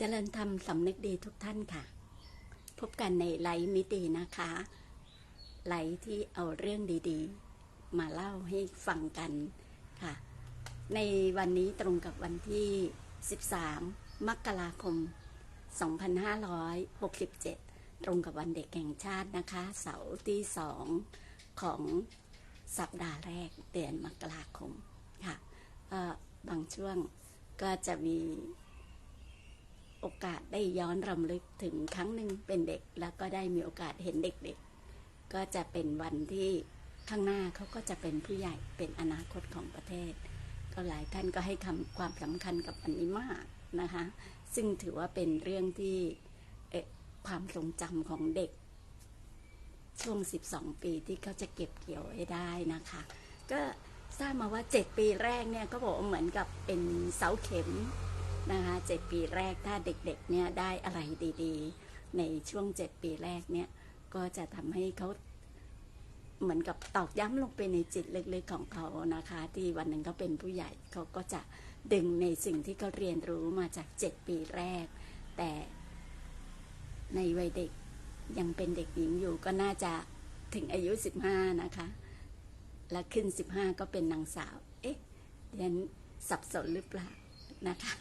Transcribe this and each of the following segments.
เจริญธรรมสำนึกดีทุกท่านค่ะ พบกันในไลฟ์มิตินะคะ ไลฟ์ที่เอาเรื่องดีๆ มาเล่าให้ฟังกันค่ะ ในวันนี้ตรงกับวันที่ 13 มกราคม 2567 ตรงกับวันเด็กแห่งชาตินะคะ เสาร์ที่สองของสัปดาห์แรกเดือนมกราคมค่ะบางช่วงก็จะมี โอกาสได้ย้อนรำลึกถึงครั้งหนึ่งเป็นเด็ก แล้วก็ได้มีโอกาสเห็นเด็กๆ ก็จะเป็นวันที่ข้างหน้าเขาก็จะเป็นผู้ใหญ่เป็นอนาคตของประเทศ ก็หลายท่านก็ให้คำความสำคัญกับอันนี้มากนะคะ ซึ่งถือว่าเป็นเรื่องที่เอ่ความทรงจำของเด็ก ช่วง 12 ปีที่เขาจะเก็บเกี่ยวไว้ได้นะคะ ก็ทราบมาว่า 7 ปีแรกเนี่ยก็บอกว่าเหมือนกับเป็นเสาเข็ม นะคะ7ปีแรกถ้าเด็กๆเนี่ยได้อะไรดีๆ ในช่วง7ปีแรกเนี่ยก็จะทำให้เขาเหมือนกับตอกย้ำลงไปในจิตลึกๆของเขานะคะ ที่วันหนึ่งเขาเป็นผู้ใหญ่เขาก็จะดึงในสิ่งที่เขาเรียนรู้มาจาก7ปีแรก แต่ในวัยเด็กยังเป็นเด็กหญิงอยู่ก็น่าจะถึงอายุ 15 นะคะ และขึ้น 15 ก็เป็นนางสาว เอ๊ะเรียนสับสนหรือเปล่า นะคะ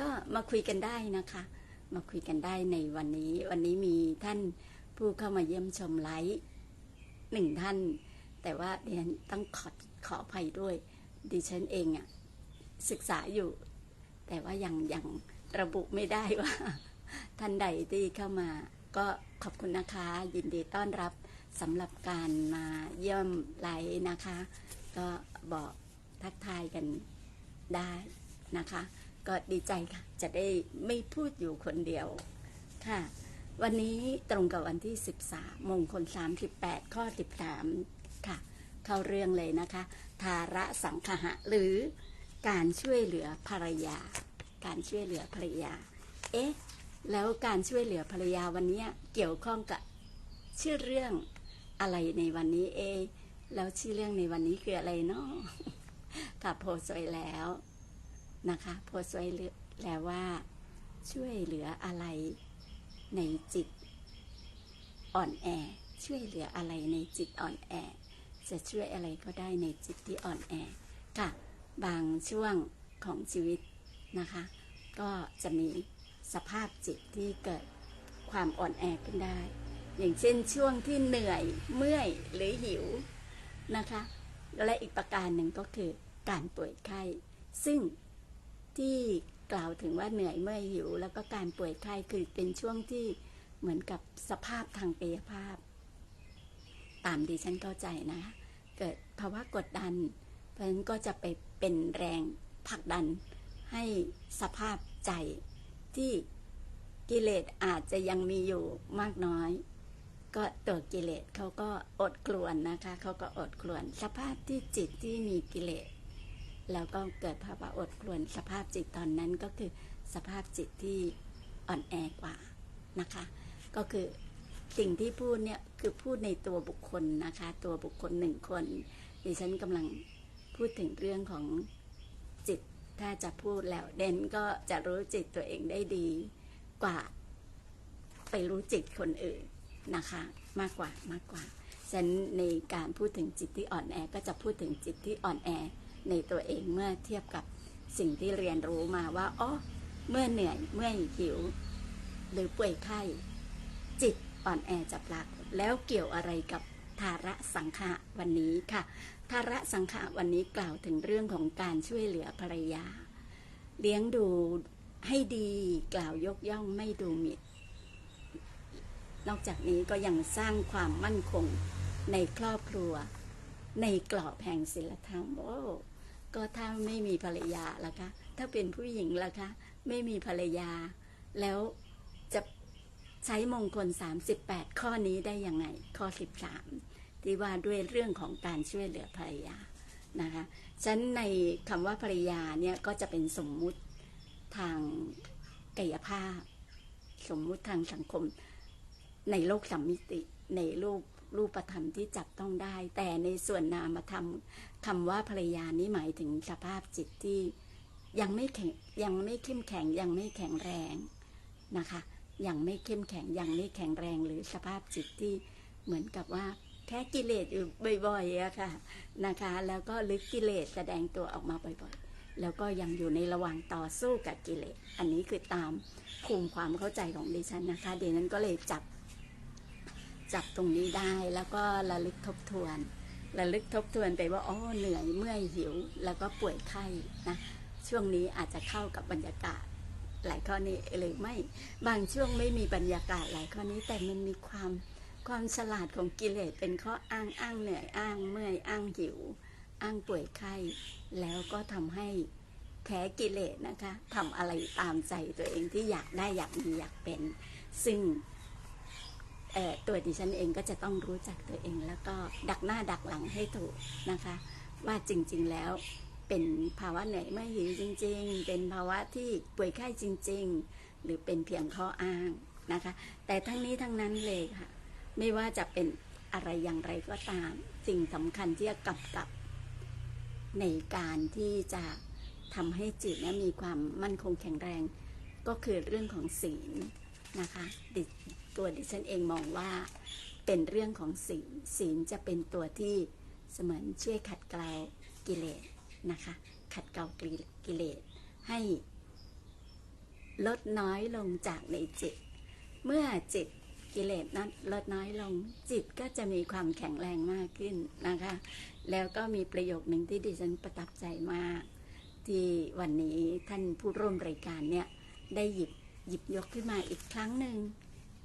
ก็มาคุยกันได้นะคะ มาคุยกันได้ในวันนี้ วันนี้มีท่านผู้เข้ามาเยี่ยมชมไลฟ์หนึ่งท่าน แต่ว่าเรียนต้องขอขออภัยด้วย ดิฉันเองอะศึกษาอยู่ แต่ว่ายังยังระบุไม่ได้ว่า ท่านใดที่เข้ามาก็ขอบคุณนะคะ ยินดีต้อนรับสำหรับการมาเยี่ยมไลฟ์นะคะ ก็บอกทักทายกันได้ นะคะ ก็ดีใจค่ะ จะได้ไม่พูดอยู่คนเดียวค่ะ วันนี้ตรงกับวันที่ 13 มงคล 38 ข้อ 13 ค่ะ เข้าเรื่องเลยนะคะ ทาระสังคหะหรือการช่วยเหลือภรรยา การช่วยเหลือภรรยา เอ๊ะ แล้วการช่วยเหลือภรรยาวันนี้เกี่ยวข้องกับชื่อเรื่องอะไรในวันนี้เอะแล้วชื่อเรื่องในวันนี้คืออะไรเนาะค่ะโพสต์ไว้แล้ว นะคะโพสต์ไว้แล้วว่าช่วยเหลืออะไรในจิตอ่อนแอ ช่วยเหลืออะไรในจิตอ่อนแอ จะช่วยอะไรก็ได้ในจิตที่อ่อนแอค่ะบางช่วงของชีวิตนะคะ ก็จะมีสภาพจิตที่เกิดความอ่อนแอขึ้นได้ อย่างเช่นช่วงที่เหนื่อยเมื่อยหรือหิวนะคะ และอีกประการหนึ่งก็คือการป่วยไข้ ซึ่ง ที่กล่าวถึงว่าเหนื่อยเมื่อยหิว แล้วก็การป่วยไข้คือเป็นช่วงที่เหมือนกับสภาพทางกายภาพ ตามดิฉันเข้าใจนะ เกิดภาวะกดดัน เพราะฉะนั้นก็จะไปเป็นแรงผลักดันให้สภาพใจที่กิเลสอาจจะยังมีอยู่มากน้อย ก็ตัวกิเลสเขาก็อดกลวนนะคะเขาก็อดกลวน สภาพที่จิตที่มีกิเลส แล้วก็เกิดภาวะอดกลวนสภาพจิตตอนนั้นก็คือสภาพจิตที่อ่อนแอกว่านะคะ ก็คือสิ่งที่พูดเนี่ยคือพูดในตัวบุคคลนะคะ ตัวบุคคลหนึ่งคนดิฉันกำลังพูดถึงเรื่องของจิตถ้าจะพูดแล้วเดนก็จะรู้จิตตัวเองได้ดีกว่า ไปรู้จิตคนอื่นนะคะ มากกว่ามากกว่าฉันในการพูดถึงจิตที่อ่อนแอก็จะพูดถึงจิตที่อ่อนแอ ในตัวเองเมื่อเทียบกับสิ่งที่เรียนรู้มาว่าอ๋อเมื่อเหนื่อยเมื่อหิว หรือป่วยไข้ จิตอ่อนแอจะปรากฏแล้วเกี่ยวอะไรกับทาระสังขะวันนี้ค่ะ ทาระสังขะวันนี้กล่าวถึงเรื่องของการช่วยเหลือภรรยา เลี้ยงดูให้ดีกล่าวยกย่องไม่ดูหมิ่นนอกจากนี้ก็ยังสร้างความมั่นคงในครอบครัว ในกรอบแห่งศีลธรรมโอ้ ก็ถ้าไม่มีภรรยาล่ะคะ ถ้าเป็นผู้หญิงล่ะคะ ไม่มีภรรยา แล้วจะใช้มงคล 38 ข้อนี้ได้ยังไง ข้อ 13 ที่ว่าด้วยเรื่องของการช่วยเหลือภรรยานะคะฉันในคำว่าภรรยาเนี่ยก็จะเป็นสมมุติทางกายภาพ สมมุติทางสังคม ในโลกสัมมิติในรูป รูปธรรมที่จับต้องได้ แต่ในส่วนนามธรรมคำว่าภรรยานี้หมายถึงสภาพจิตที่ยังไม่แข็งยังไม่เข้มแข็งยังไม่แข็งแรงนะคะ ยังไม่เข้มแข็งยังไม่แข็งแรงหรือสภาพจิตที่เหมือนกับว่าแพ้กิเลสอยู่บ่อยๆอะค่ะนะคะ แล้วก็ลึกกิเลสแสดงตัวออกมาบ่อยๆ แล้วก็ยังอยู่ในระหว่างต่อสู้กับกิเลส อันนี้คือตามภูมิความเข้าใจของดิฉันนะคะเดี๋ยวนั้นก็เลยจับ จับตรงนี้ได้แล้วก็ระลึกทบทวน ระลึกทบทวนไปว่าอ๋อเหนื่อยเมื่อยหิว แล้วก็ป่วยไข้นะช่วงนี้อาจจะเข้ากับบรรยากาศ หลายข้อนี้หรือไม่บางช่วงไม่มีบรรยากาศหลายข้อนี้แต่มันมีความความฉลาดของกิเลสเป็นข้ออ้างอ้างเหนื่อยอ้างเมื่อยอ้างหิว อ้างป่วยไข้ แล้วก็ทำให้แพ้กิเลสนะคะทำอะไรตามใจตัวเองที่อยากได้อยากมีอยากเป็น ซึ่ง ตัวดิฉันเองก็จะต้องรู้จักตัวเอง แล้วก็ดักหน้าดักหลังให้ถูกนะคะ ว่าจริงๆแล้วเป็นภาวะเหนื่อยเมื่อยหิวจริง ๆ เป็นภาวะที่ป่วยไข้จริง ๆ หรือเป็นเพียงข้ออ้างนะคะ แต่ทั้งนี้ทั้งนั้นเลยค่ะ ไม่ว่าจะเป็นอะไรอย่างไรก็ตาม สิ่งสำคัญที่จะกำกับในการที่จะทำให้จิตนะมีความมั่นคงแข็งแรง ก็คือเรื่องของศีลนะคะดิ ตัวดิฉันเองมองว่าเป็นเรื่องของศีลศีลจะเป็นตัวที่เสมือนช่วยขัดเกลากิเลสนะคะ ขัดเกลากิเลสให้ลดน้อยลงจากในจิต เมื่อจิตกิเลสนั้นลดน้อยลง จิตก็จะมีความแข็งแรงมากขึ้นนะคะ แล้วก็มีประโยคหนึ่งที่ดิฉันประทับใจมาก ที่วันนี้ท่านผู้ร่วมรายการเนี่ยได้หยิบหยิบยกขึ้นมาอีกครั้งหนึ่ง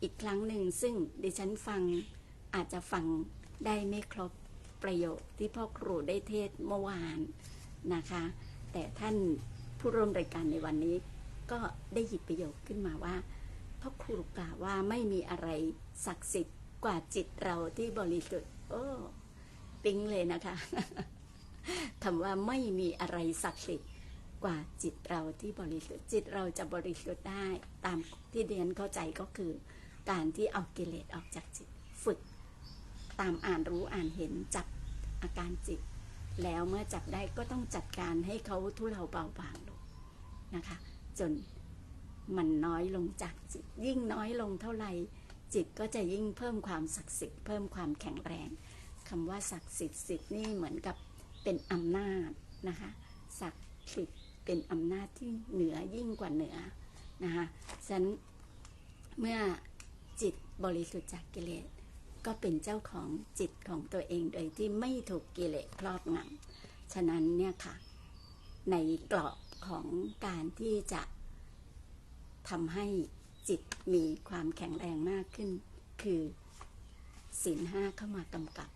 อีกครั้งหนึ่ง ซึ่งดิฉันฟังอาจจะฟังได้ไม่ครบประโยคที่พ่อครูได้เทศเมื่อวานนะคะ แต่ท่านผู้ร่วมรายการในวันนี้ ก็ได้หยิบประโยคขึ้นมาว่าพ่อครูกล่าวว่าไม่มีอะไรศักดิ์สิทธิ์กว่าจิตเราที่บริสุทธิ์โอ้ปิ๊งเลยนะคะคำว่าไม่มีอะไรศักดิ์สิทธิ์กว่าจิตเราที่บริสุทธิ์จิตเราจะบริสุทธิ์ได้ตามที่เรียนเข้าใจก็คือ การที่เอากิเลสออกจากจิตฝึก ตามอ่านรู้อ่านเห็นจับอาการจิต แล้วเมื่อจับได้ก็ต้องจัดการให้เขาทุเลาเบาบางลงนะคะ จนมันน้อยลงจากจิต ยิ่งน้อยลงเท่าไหร่จิตก็จะยิ่งเพิ่มความศักดิ์สิทธิ์เพิ่มความแข็งแรงคำว่าศักดิ์สิทธิ์สิทธิ์นี่เหมือนกับเป็นอำนาจนะคะศักดิ์สิทธิ์เป็นอำนาจที่เหนือยิ่งกว่าเหนือนะคะฉะนั้นเมื่อ จิตบริสุทธิ์จากกิเลสก็เป็นเจ้าของจิตของตัวเองโดยที่ไม่ถูกกิเลสครอบงำฉะนั้นเนี่ยค่ะ ในกรอบของการที่จะทำให้จิตมีความแข็งแรงมากขึ้น คือศีลห้าเข้ามากำกับ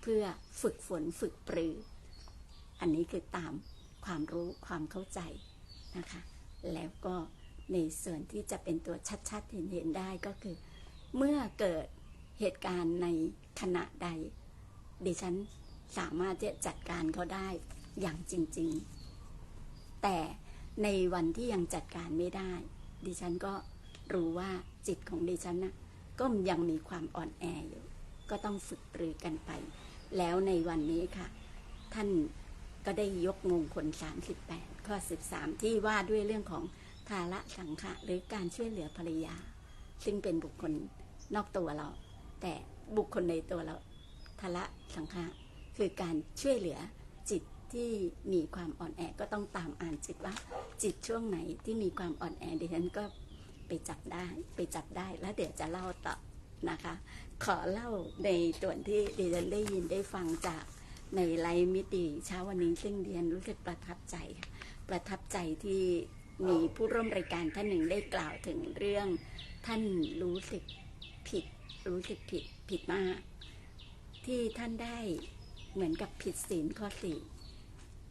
เพื่อฝึกฝนฝึกปรือ อันนี้คือตามความรู้ความเข้าใจนะคะ แล้วก็ในส่วนที่จะเป็นตัวชัดๆเห็นๆได้ก็คือ เมื่อเกิดเหตุการณ์ในขณะใด ดิฉันสามารถจะจัดการเขาได้อย่างจริง ๆ แต่ในวันที่ยังจัดการไม่ได้ ดิฉันก็รู้ว่าจิตของดิฉันนะก็ยังมีความอ่อนแออยู่ ก็ต้องฝึกปรือกันไป แล้วในวันนี้ค่ะ ท่านก็ได้ยกมงคล 38 ข้อ 13 ที่ว่าด้วยเรื่องของทาระสังฆะหรือการช่วยเหลือภรรยา ซึ่งเป็นบุคคลนอกตัวเรา แต่บุคคลในตัวเราทาระสังฆะคือการช่วยเหลือจิตที่มีความอ่อนแอก็ต้องตามอ่านจิตว่า จิตช่วงไหนที่มีความอ่อนแอดิฉันก็ไปจับได้ไปจับได้แล้วเดี๋ยวจะเล่าต่อนะคะ ขอเล่าในส่วนที่ดิฉันได้ยินได้ฟังจากในไลฟ์มิติเช้าวันนี้ซึ่งเรียนรู้สึกประทับใจ ประทับใจที่ มีผู้ร่วมรายการท่านหนึ่งได้กล่าวถึงเรื่อง ท่านรู้สึกผิด รู้สึกผิดผิดมาก ที่ท่านได้เหมือนกับผิดศีลข้อสี่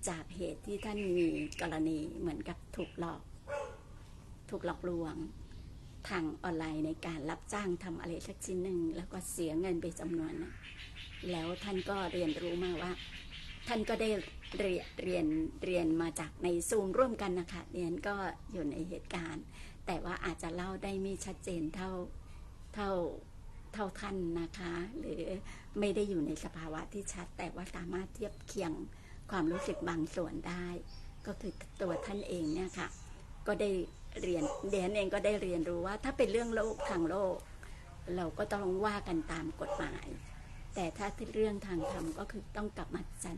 จากเหตุที่ท่านมีกรณีเหมือนกับถูกหลอก ถูกหลอกลวง ทางออนไลน์ในการรับจ้างทำอะไรสักชิ้นหนึ่งแล้วก็เสียเงินไปจำนวนนะแล้วท่านก็เรียนรู้มาว่า ท่านก็ได้ เรียนเรียนเรียนมาจากในซูมร่วมกันนะคะเรียนก็อยู่ในเหตุการณ์ แต่ว่าอาจจะเล่าได้ไม่ชัดเจนเท่าเท่าเท่าท่านนะคะ หรือไม่ได้อยู่ในสภาวะที่ชัด แต่ว่าสามารถเทียบเคียงความรู้สึกบางส่วนได้ ก็คือตัวท่านเองเนี่ยค่ะ ก็ได้เรียนเดียนเองก็ได้เรียนรู้ว่า ถ้าเป็นเรื่องโลกทางโลก เราก็ต้องว่ากันตามกฎหมาย แต่ถ้าเรื่องทางธรรมก็คือต้องกลับมาจัด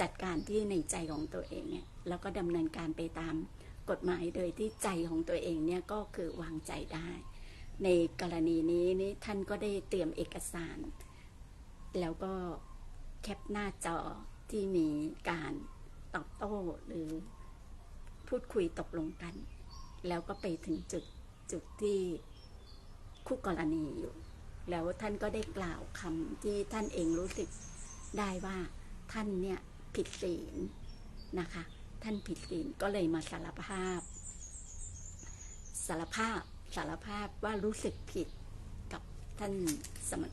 จัดการที่ในใจของตัวเองเนี่ยแล้วก็ดำเนินการไปตามกฎหมายโดยที่ใจของตัวเองเนี่ยก็คือวางใจได้ ในกรณีนี้นี่ท่านก็ได้เตรียมเอกสาร แล้วก็แคปหน้าจอที่มีการตอบโต้หรือพูดคุยตกลงกัน แล้วก็ไปถึงจุดจุดที่คู่กรณีอยู่ แล้วท่านก็ได้กล่าวคำที่ท่านเองรู้สึกได้ว่าท่านเนี่ย ผิดศีลนะคะ ท่านผิดศีลก็เลยมาสารภาพ สารภาพสารภาพว่ารู้สึกผิดกับท่านสมณ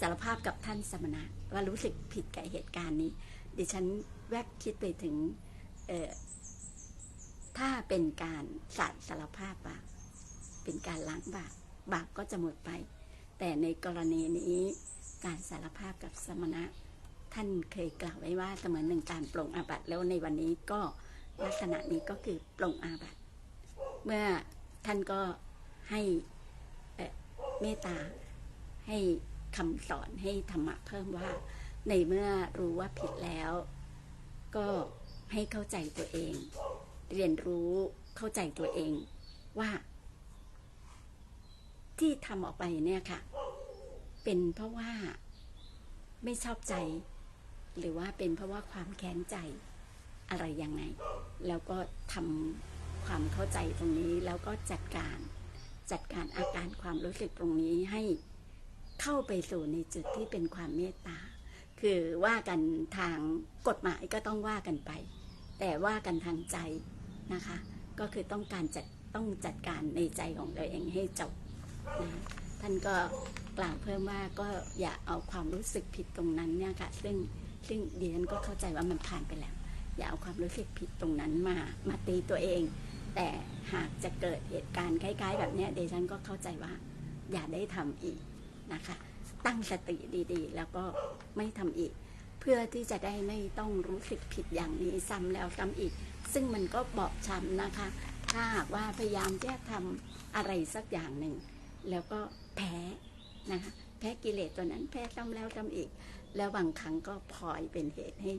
สารภาพกับท่านสมณะว่ารู้สึกผิดกับเหตุการณ์นี้ ดิฉันแวบคิดไปถึงถ้าเป็นการสารสารภาพบาปเป็นการล้างบาปบาปก็จะหมดไป แต่ในกรณีนี้การสารภาพกับสมณะ ท่านเคยกล่าวไว้ว่าเสมือนหนึ่งการปลงอาบัติแล้วในวันนี้ก็ลักษณะนี้ก็คือปลงอาบัติเมื่อท่านก็ให้เอ่อเมตตาให้คำสอนให้ธรรมะเพิ่มว่า ในเมื่อรู้ว่าผิดแล้ว ก็ให้เข้าใจตัวเอง เรียนรู้เข้าใจตัวเองว่า ที่ทำออกไปเนี่ยค่ะ เป็นเพราะว่าไม่ชอบใจ หรือว่าเป็นเพราะว่าความแค้นใจอะไรยังไง แล้วก็ทำความเข้าใจตรงนี้แล้วก็จัดการจัดการอาการความรู้สึกตรงนี้ให้เข้าไปสู่ในจุดที่เป็นความเมตตา คือว่ากันทางกฎหมายก็ต้องว่ากันไป แต่ว่ากันทางใจนะคะ ก็คือต้องการจัดต้องจัดการในใจของตัวเองให้จบนะท่านก็กล่าวเพิ่มว่าก็อย่าเอาความรู้สึกผิดตรงนั้นเนี่ยค่ะซึ่ง ซึ่งดิฉันก็เข้าใจว่ามันผ่านไปแล้ว อย่าเอาความรู้สึกผิดตรงนั้นมามาตีตัวเอง แต่หากจะเกิดเหตุการณ์คล้าย ๆ แบบนี้ดิฉันก็เข้าใจว่าอย่าได้ทำอีกนะคะ ตั้งสติดีๆ แล้วก็ไม่ทำอีก เพื่อที่จะได้ไม่ต้องรู้สึกผิดอย่างนี้ซ้ำแล้วซ้ำอีก ซึ่งมันก็บอบช้ำนะคะ ถ้าหากว่าพยายามจะทำอะไรสักอย่างหนึ่ง แล้วก็แพ้นะคะแพ้กิเลสตัวนั้นแพ้ซ้ำแล้วซ้ำอีก แล้วบางครั้งก็พลอยเป็นเหตุให้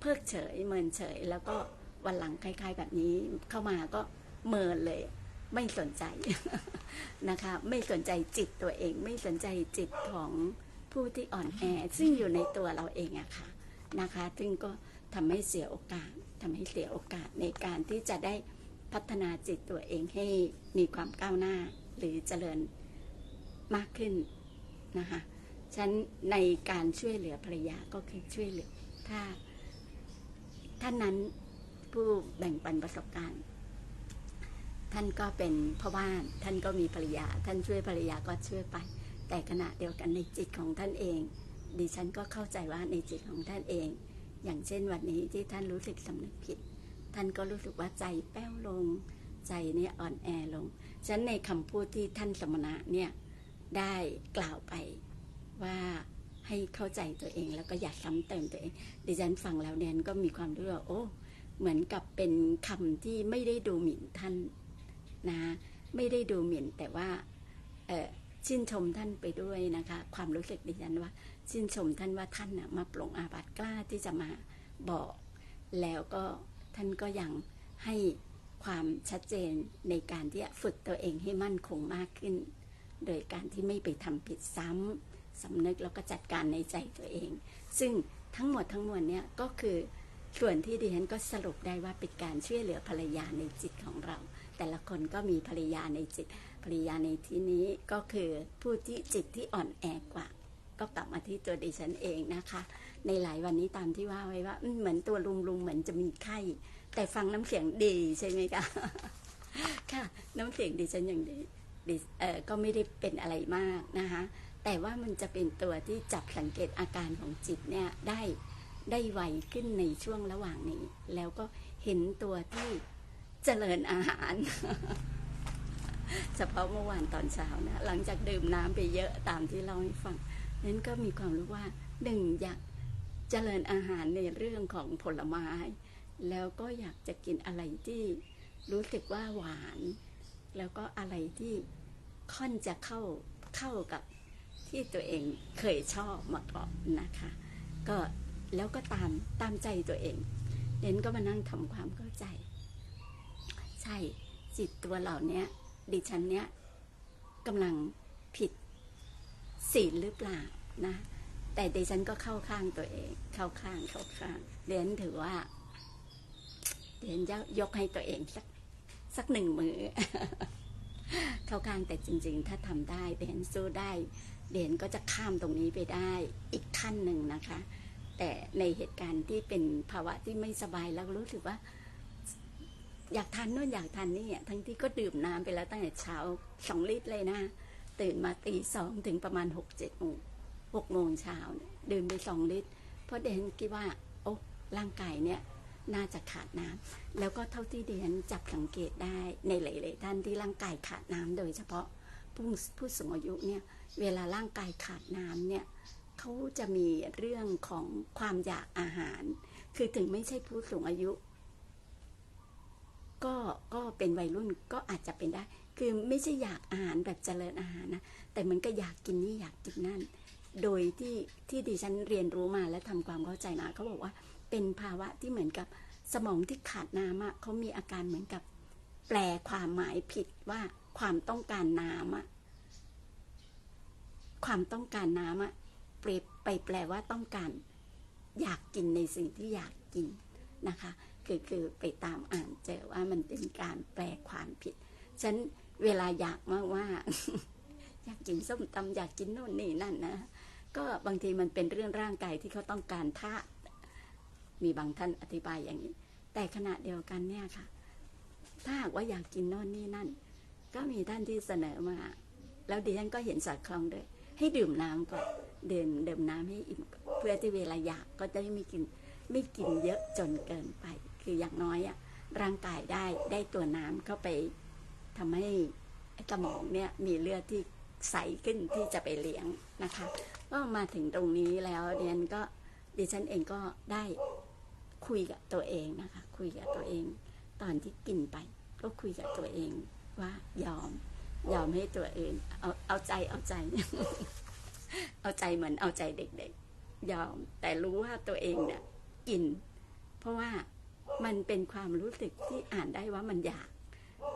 เพิกเฉยเมินเฉย แล้วก็วันหลังคล้าย ๆ แบบนี้เข้ามาก็เมินเลย ไม่สนใจนะคะ ไม่สนใจจิตตัวเอง ไม่สนใจจิตของผู้ที่อ่อนแอ ซึ่งอยู่ในตัวเราเองอะค่ะนะคะ ซึ่งก็ทำให้เสียโอกาสทำให้เสียโอกาสในการที่จะได้พัฒนาจิตตัวเองให้มีความก้าวหน้า หรือเจริญมากขึ้นนะคะ ฉันในการช่วยเหลือภรรยาก็คือช่วยเหลือ ถ้าท่านนั้นผู้แบ่งปันประสบการณ์ ท่านก็เป็นพ่อบ้าน ท่านก็มีภรรยา ท่านช่วยภรรยาก็ช่วยไป แต่ขณะเดียวกันในจิตของท่านเอง ดิฉันก็เข้าใจว่าในจิตของท่านเอง อย่างเช่นวันนี้ที่ท่านรู้สึกสำนึกผิด ท่านก็รู้สึกว่าใจแป้วลง ใจเนี่ยอ่อนแอลง ฉะนั้นในคำพูดที่ท่านสมณะเนี่ยได้กล่าวไป ว่าให้เข้าใจตัวเองแล้วก็อย่าซ้ำเติมตัวเอง ดิฉันฟังแล้วเนี่ยก็มีความรู้ว่าโอ้ เหมือนกับเป็นคำที่ไม่ได้ดูหมิ่นท่านนะไม่ได้ดูหมิ่นแต่ว่าเออชื่นชมท่านไปด้วยนะคะ ความรู้สึกดิฉันว่า ชื่นชมท่านว่าท่านนะมาปลงอาบัติกล้าที่จะมาบอก แล้วก็ท่านก็ยังให้ความชัดเจนในการที่จะฝึกตัวเองให้มั่นคงมากขึ้น โดยการที่ไม่ไปทำผิดซ้ำ สำนึกแล้วก็จัดการในใจตัวเอง ซึ่งทั้งหมดทั้งมวลเนี่ยก็คือส่วนที่ดิฉันก็สรุปได้ว่าเป็นการช่วยเหลือภรรยาในจิตของเรา แต่ละคนก็มีภรรยาในจิต ภรรยาในที่นี้ก็คือผู้ที่จิตที่อ่อนแอกว่า ก็กลับมาที่ตัวดิฉันเองนะคะ ในหลายวันนี้ตามที่ว่าไว้ว่าเหมือนตัวลุงลุงๆเหมือนจะมีไข้ แต่ฟังน้ำเสียงดีใช่ไหมคะค่ะ น้ำเสียงดิฉันอย่างดี ก็ไม่ได้เป็นอะไรมากนะคะแต่ว่ามันจะเป็นตัวที่จับสังเกตอาการของจิตเนี่ยได้ได้ไวขึ้นในช่วงระหว่างนี้ แล้วก็เห็นตัวที่เจริญอาหาร เฉพาะเมื่อวานตอนเช้านะหลังจากดื่มน้ำไปเยอะตามที่เล่าให้ฟังนั้นก็มีความรู้ว่าหนึ่งอยากเจริญอาหารในเรื่องของผลไม้ แล้วก็อยากจะกินอะไรที่รู้สึกว่าหวาน แล้วก็อะไรที่ค่อนจะเข้าเข้ากับที่ตัวเองเคยชอบมาก่อนนะคะ ก็แล้วก็ตามตามใจตัวเองเดนก็มานั่งทำความเข้าใจ ใช่จิตตัวเหล่านี้ดิฉันเนี้ยกำลังผิดศีลหรือเปล่านะ แต่ดิฉันก็เข้าข้างตัวเอง เข้าข้างเข้าข้างเดนถือว่าเดนจะยกให้ตัวเองสัก สักหนึ่งมือเข้าข้างแต่จริง ๆ ถ้าทำได้เดนสู้ได้เดนก็จะข้ามตรงนี้ไปได้อีกขั้นหนึ่งนะคะ แต่ในเหตุการณ์ที่เป็นภาวะที่ไม่สบายแล้วรู้สึกว่า อยากทานนู่นอยากทานนี่อะทั้งที่ก็ดื่มน้ำไปแล้วตั้งแต่เช้าสองลิตรเลยนะ ตื่นมาตีสองถึงประมาณหกเจ็ดโมงหกโมงเช้าดื่มไปสองลิตร เพราะเดนคิดว่า โอ้ร่างกายเนี่ย น่าจะขาดน้ำแล้วก็เท่าที่เดียนจับสังเกตได้ในหลายๆท่านที่ร่างกายขาดน้ำโดยเฉพาะผู้ผู้สูงอายุเนี่ยเวลาร่างกายขาดน้ำเนี่ยเขาจะมีเรื่องของความอยากอาหาร คือถึงไม่ใช่ผู้สูงอายุ ก็ก็เป็นวัยรุ่นก็อาจจะเป็นได้ คือไม่ใช่อยากอาหารแบบเจริญอาหารนะแต่มันก็อยากกินนี่อยากกินนั่น โดยที่ที่ดิฉันเรียนรู้มาและทำความเข้าใจนะเขาบอกว่า เป็นภาวะที่เหมือนกับสมองที่ขาดน้ำอะเขามีอาการเหมือนกับ แปลความหมายผิดว่าความต้องการน้ำอะความต้องการน้ำอะเปรไปแปลว่าต้องการ อยากกินในสิ่งที่อยากกินนะคะ คือคือไปตามอ่านเจอว่ามันเป็นการแปลความผิดฉันเวลาอยากมากว่า อยากกินส้มตำอยากกินโน่นนี่นั่นนะก็บางทีมันเป็นเรื่องร่างกายที่เขาต้องการธาตุ มีบางท่านอธิบายอย่างนี้ แต่ขณะเดียวกันเนี่ยค่ะ ถ้าหากว่าอยากกินโน่นนี่นั่น ก็มีท่านที่เสนอมา แล้วดิฉันก็เห็นสอดคล้องด้วย ให้ดื่มน้ำก่อนดื่มดื่มน้ำให้อิ่มเพื่อที่เวลาอยากก็จะไม่กินไม่กินเยอะจนเกินไป คืออย่างน้อยอะร่างกายได้ได้ตัวน้ำเข้าไปทำให้สมองเนี่ยมีเลือดที่ใสขึ้นที่จะไปเลี้ยงนะคะ ก็มาถึงตรงนี้แล้วดิฉันก็ดิฉันเองก็ได้ คุยกับตัวเองนะคะ คุยกับตัวเอง ตอนที่กินไป ก็คุยกับตัวเองว่ายอม ยอมให้ตัวเองเอาเอาใจเอาใจ เอาใจเหมือนเอาใจเด็กๆ ยอม แต่รู้ว่าตัวเองเนี่ยกิน เพราะว่ามันเป็นความรู้สึกที่อ่านได้ว่ามันอยาก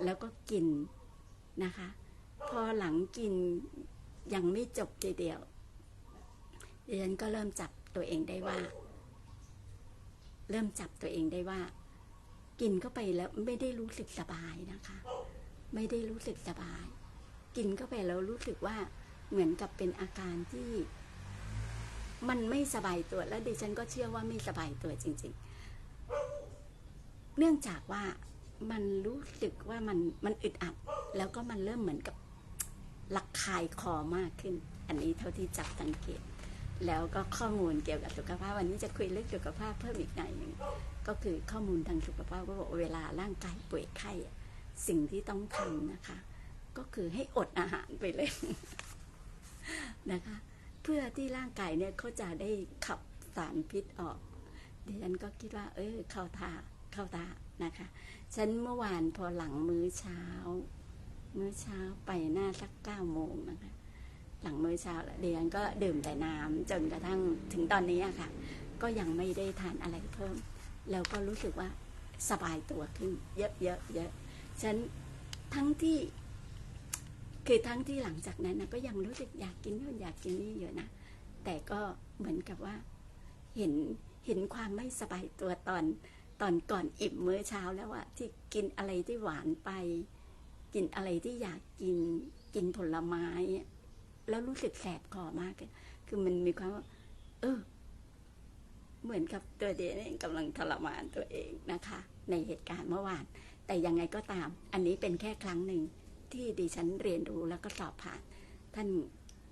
แล้วก็กินนะคะ พอหลังกินยังไม่จบทีเดียวดิฉันก็เริ่มจับตัวเองได้ว่า เริ่มจับตัวเองได้ว่า กินเข้าไปแล้วไม่ได้รู้สึกสบายนะคะ ไม่ได้รู้สึกสบาย กินเข้าไปแล้วรู้สึกว่าเหมือนกับเป็นอาการที่ มันไม่สบายตัวแล้วดิฉันก็เชื่อว่าไม่สบายตัวจริง ๆ เนื่องจากว่ามันรู้สึกว่ามันมันอึดอัด แล้วก็มันเริ่มเหมือนกับหลักคายคอมากขึ้น อันนี้เท่าที่จับสังเกต แล้วก็ข้อมูลเกี่ยวกับสุขภาพวันนี้จะคุยเรื่องสุขภาพเพิ่มอีกหน่อยหนึ่งก็คือข้อมูลทางสุขภาพก็บอกเวลาร่างกายป่วยไข้สิ่งที่ต้องทำนะคะ ก็คือให้อดอาหารไปเลยนะคะ เพื่อที่ร่างกายเนี่ยเขาจะได้ขับสารพิษออกดิฉันก็คิดว่า เออเข้าทาเข้าทานะคะ ฉันเมื่อวานพอหลังมื้อเช้า มื้อเช้าไปหน้าสักเก้าโมงนะคะ หลังมื้อเช้าแล้วเดียนก็ดื่มแต่น้ำจนกระทั่งถึงตอนนี้ค่ะ ก็ยังไม่ได้ทานอะไรเพิ่ม แล้วก็รู้สึกว่าสบายตัวขึ้น เยอะเยอะเยอะฉันทั้งที่คือทั้งที่หลังจากนั้นนะก็ยังรู้สึกอยากกินนู่นอยากกินนี่อยู่นะ แต่ก็เหมือนกับว่าเห็นเห็นความไม่สบายตัวตอนตอนก่อนอิ่มมื้อเช้าแล้วอะที่กินอะไรที่หวานไป กินอะไรที่อยากกินกินผลไม้ แล้วรู้สึกแสบคอมากเลยคือมันมีความว่า เออ เหมือนกับตัวเดียเองกำลังทรมานตัวเองนะคะ ในเหตุการณ์เมื่อวาน แต่ยังไงก็ตาม อันนี้เป็นแค่ครั้งหนึ่งที่ดิฉันเรียนรู้แล้วก็สอบผ่าน ท่าน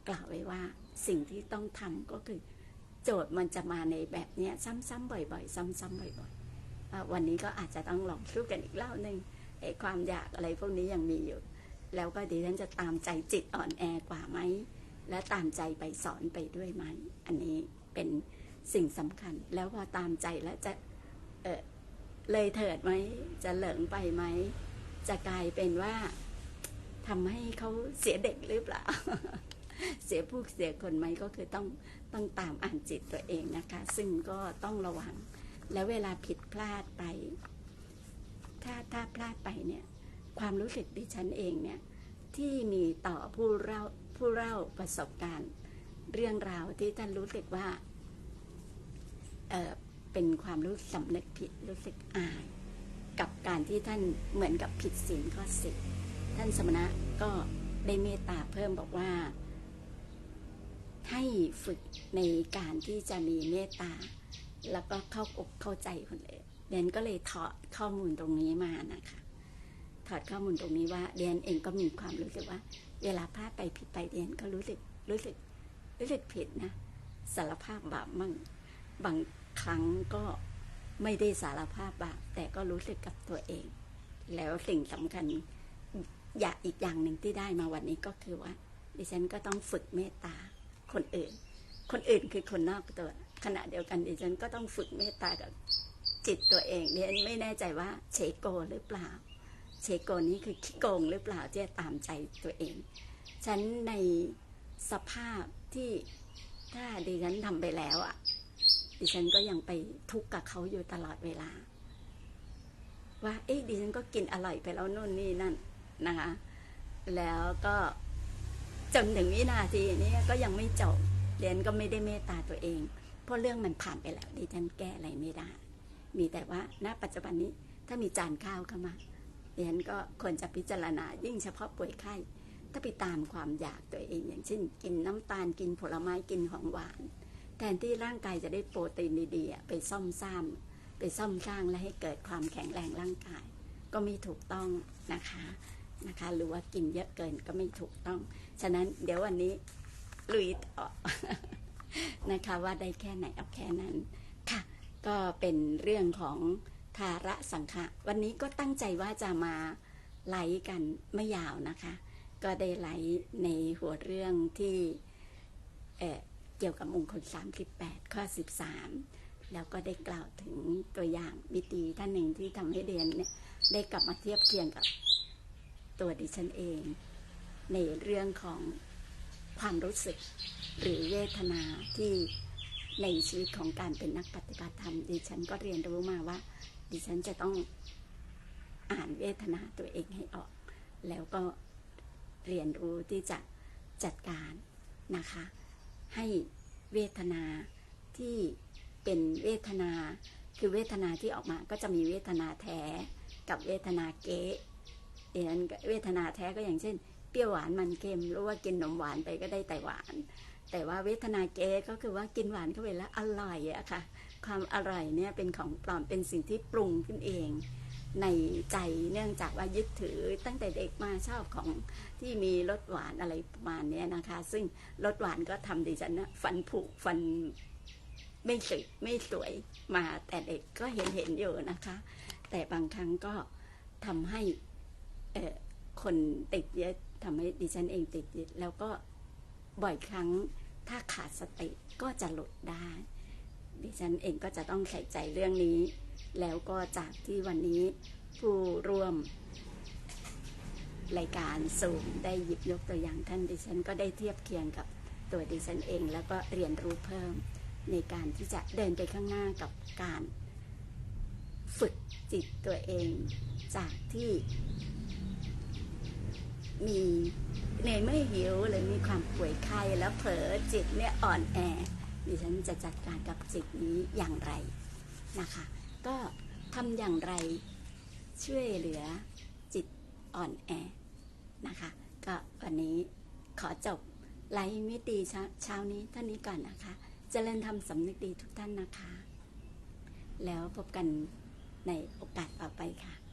กล่าวไว้ว่า สิ่งที่ต้องทำก็คือ โจทย์มันจะมาในแบบเนี้ยซ้ำๆบ่อยๆ ซ้ำๆบ่อยๆวันนี้ก็อาจจะต้องลองสู้กันอีกรอบหนึ่งไอ้ความอยากอะไรพวกนี้ยังมีอยู่ แล้วก็ดิฉันจะตามใจจิตอ่อนแอกว่าไหม และตามใจไปสอนไปด้วยไหม อันนี้เป็นสิ่งสำคัญ แล้วพอตามใจแล้วจะเออเลยเถิดไหม จะเหลิงไปไหม จะกลายเป็นว่าทำให้เขาเสียเด็กหรือเปล่า เสียผู้เสียคนไหมก็คือต้องต้องตามอ่านจิตตัวเองนะคะ ซึ่งก็ต้องระวัง แล้วเวลาผิดพลาดไป ถ้าถ้าพลาดไปเนี่ย ความรู้สึกดิฉันเองเนี่ยที่มีต่อผู้เล่าผู้เล่าประสบการณ์ เรื่องราวที่ท่านรู้สึกว่าเเป็นความรู้สำนึกผิดรู้สึกอาย กับการที่ท่านเหมือนกับผิดศีลข้อสิบท่านสมณะก็ได้เมตตาเพิ่มบอกว่า ให้ฝึกในการที่จะมีเมตตา แล้วก็เข้าอกเข้าใจคนอื่นเรนก็เลยถอดข้อมูลตรงนี้มานะคะ ถอดข้อมูลตรงนี้ว่าเรียนเองก็มีความรู้สึกว่า เวลาพลาดไปผิดไปเรียนก็รู้สึกรู้สึกรู้สึกผิดนะสารภาพบาปมั่งบางครั้งก็ไม่ได้สารภาพบาปแต่ก็รู้สึกกับตัวเอง แล้วสิ่งสำคัญอย่าอีกอย่างหนึ่งที่ได้มาวันนี้ก็คือว่า ดิฉันก็ต้องฝึกเมตตาคนอื่น คนอื่นคือคนนอกตัว ขณะเดียวกันดิฉันก็ต้องฝึกเมตตากับจิตตัวเองดิฉันไม่แน่ใจว่าเชโกหรือเปล่า เชโกนี้คือขี้โกงหรือเปล่าที่จะตามใจตัวเอง ฉันในสภาพที่ถ้าดิฉันทำไปแล้วอะ ดิฉันก็ยังไปทุกข์กับเขาอยู่ตลอดเวลา ว่าเอ๊ะดิฉันก็กินอร่อยไปแล้วนู่นนี่นั่นนะคะ แล้วก็จนถึงวินาทีนี้ก็ยังไม่จบเรียนก็ไม่ได้เมตตาตัวเอง เพราะเรื่องมันผ่านไปแล้วดิฉันแก้อะไรไม่ได้ มีแต่ว่าณปัจจุบันนี้ถ้ามีจานข้าวเข้ามา ดิฉันก็ควรจะพิจารณายิ่งเฉพาะป่วยไข้ ถ้าไปตามความอยากตัวเองอย่างเช่น กินน้ำตาลกินผลไม้กินของหวาน แทนที่ร่างกายจะได้โปรตีนดีๆไปซ่อมสร้างไปซ่อมสร้างและให้เกิดความแข็งแรงร่างกาย ก็ไม่ถูกต้องนะคะนะคะหรือว่ากินเยอะเกินก็ไม่ถูกต้อง ฉะนั้นเดี๋ยววันนี้ลุยต่อนะคะว่าได้แค่ไหนเอาแค่นั้นค่ะ ก็เป็นเรื่องของ ทาระสังฆะวันนี้ก็ตั้งใจว่าจะมาไลฟ์กันไม่ยาวนะคะ ก็ได้ไลฟ์ในหัวเรื่องที่เอ่อเกี่ยวกับมงคล38 ข้อ 13 แล้วก็ได้กล่าวถึงตัวอย่างมิตีท่านหนึ่งที่ทำให้เรียนเนี่ยได้กลับมาเทียบเคียงกับตัวดิฉันเอง ในเรื่องของความรู้สึกหรือเวทนาที่ในชีวิตของการเป็นนักปฏิบัติธรรมดิฉันก็เรียนรู้มาว่า ดิฉันจะต้องอ่านเวทนาตัวเองให้ออก แล้วก็เรียนรู้ที่จะจัดการนะคะ ให้เวทนาที่เป็นเวทนา คือเวทนาที่ออกมาก็จะมีเวทนาแท้กับเวทนาเก๊เอนเวทนาแท้ก็อย่างเช่น เปรี้ยวหวานมันเค็มรู้ว่ากินนมหวานไปก็ได้แต่หวาน แต่ว่าเวทนาเก๊ก็คือว่ากินหวานเข้าไปแล้วอร่อยอะค่ะ ความอร่อยเนี่ยเป็นของปลอมเป็นสิ่งที่ปรุงขึ้นเอง ในใจเนื่องจากว่ายึดถือตั้งแต่เด็กมาชอบของที่มีรสหวานอะไรประมาณนี้นะคะ ซึ่งรสหวานก็ทำดิฉันนะฟันผุฟันไม่สวยไม่สวยมาแต่เด็กก็เห็นเห็นอยู่นะคะ แต่บางครั้งก็ทำให้คนติดเยึดทำให้ดิฉันเองติดยึดแล้วก็ บ่อยครั้งถ้าขาดสติก็จะหลุดได้ ดิฉันเองก็จะต้องใส่ใจเรื่องนี้ แล้วก็จากที่วันนี้ผู้ร่วมรายการสูงได้หยิบยกตัวอย่างท่านดิฉันก็ได้เทียบเคียงกับตัวดิฉันเอง แล้วก็เรียนรู้เพิ่มในการที่จะเดินไปข้างหน้ากับการฝึกจิตตัวเองจากที่มี เหนื่อยไม่หิวหรือมีความป่วยไข้แล้วเผลอจิตเนี่ยอ่อนแอดิฉันจะจัดการกับจิตนี้อย่างไรนะคะ ก็ทำอย่างไรช่วยเหลือจิตอ่อนแอนะคะ ก็วันนี้ขอจบไลฟ์มิตีเช้าเช้านี้ท่านนี้ก่อนนะคะ เจริญธรรมสำนึกดีทุกท่านนะคะ แล้วพบกันในโอกาสต่อไปค่ะ